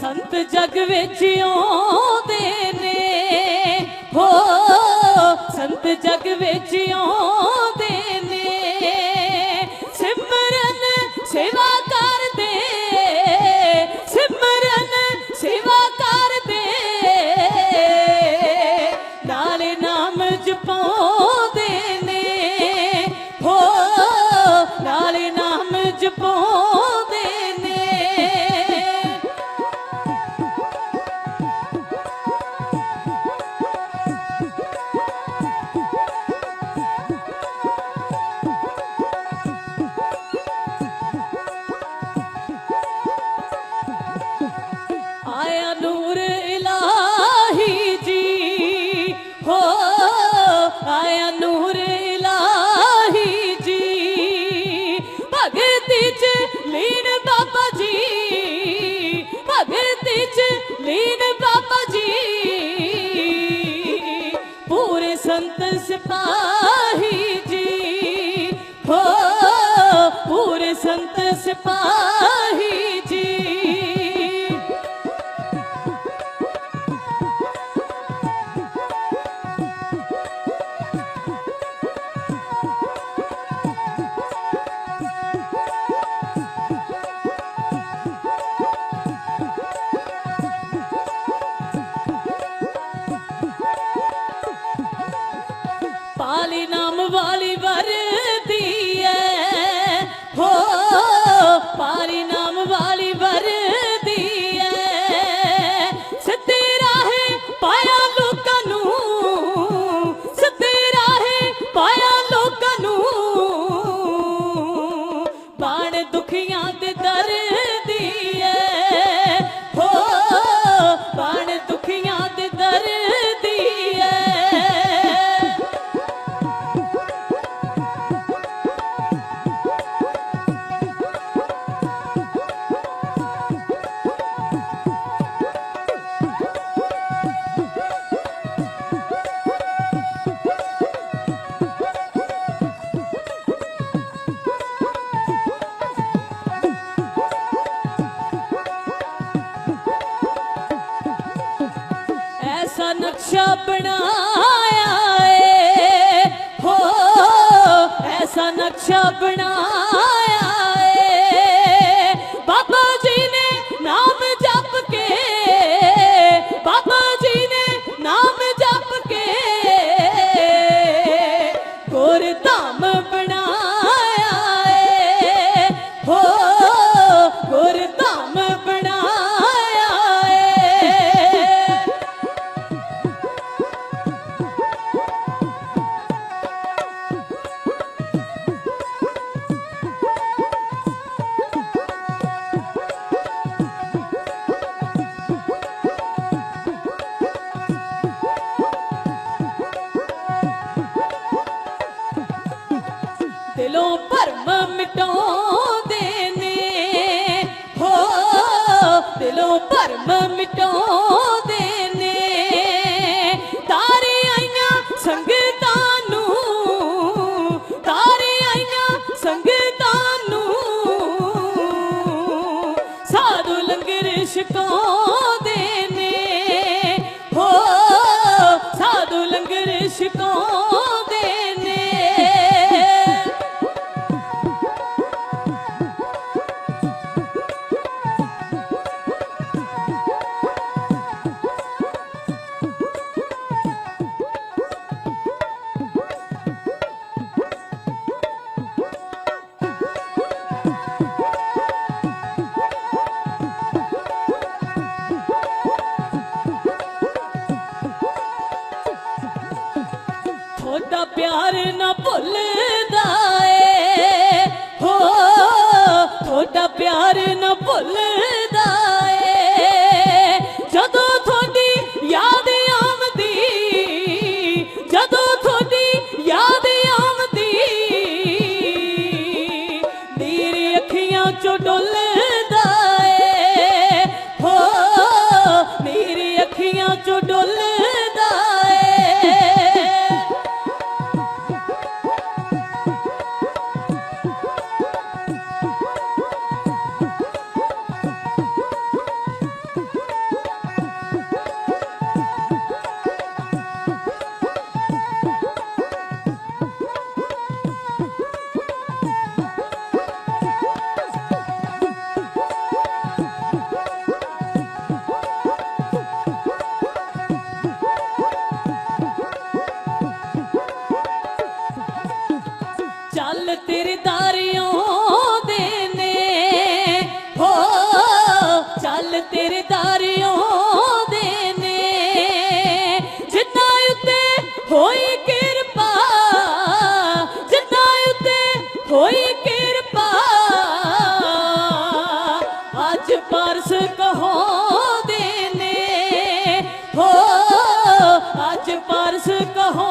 ਸੰਤ ਜਗ ਵਿੱਚ ਆਉਂਦੇ ਨੇ। ਹੋ ਸੰਤ ਜਗ ਵਿੱਚ ਆਉਂਦੇ ਸੰਤ ਸਿਪਾਹੀ ਜੀ। ਪਾਲੀ no. ਬਣਾਇਆ ਏ। ਹੋ ਐਸਾ ਨਕਸ਼ਾ ਬਣਾਇਆ ਦਿਲੋਂ ਭਰਮ ਮਿਟਾਉਂਦੇ ਨੇ। ਹੋ ਦਿਲੋਂ ਭਰਮ ਮਿਟਾਉਂਦੇ ਤੁਹਾਡਾ ਪਿਆਰ ਨਾ ਭੁੱਲਦਾ ਏ। ਹੋ ਤੁਹਾਡਾ ਪਿਆਰ ਨਾ ਭੁੱਲਦਾ ਹੋਈ ਕਿਰਪਾ। ਅੱਜ ਪਰਸ ਕਹੋ ਦੇ ਨੇ। ਹੋ ਅੱਜ ਪਰਸ ਕਹੋ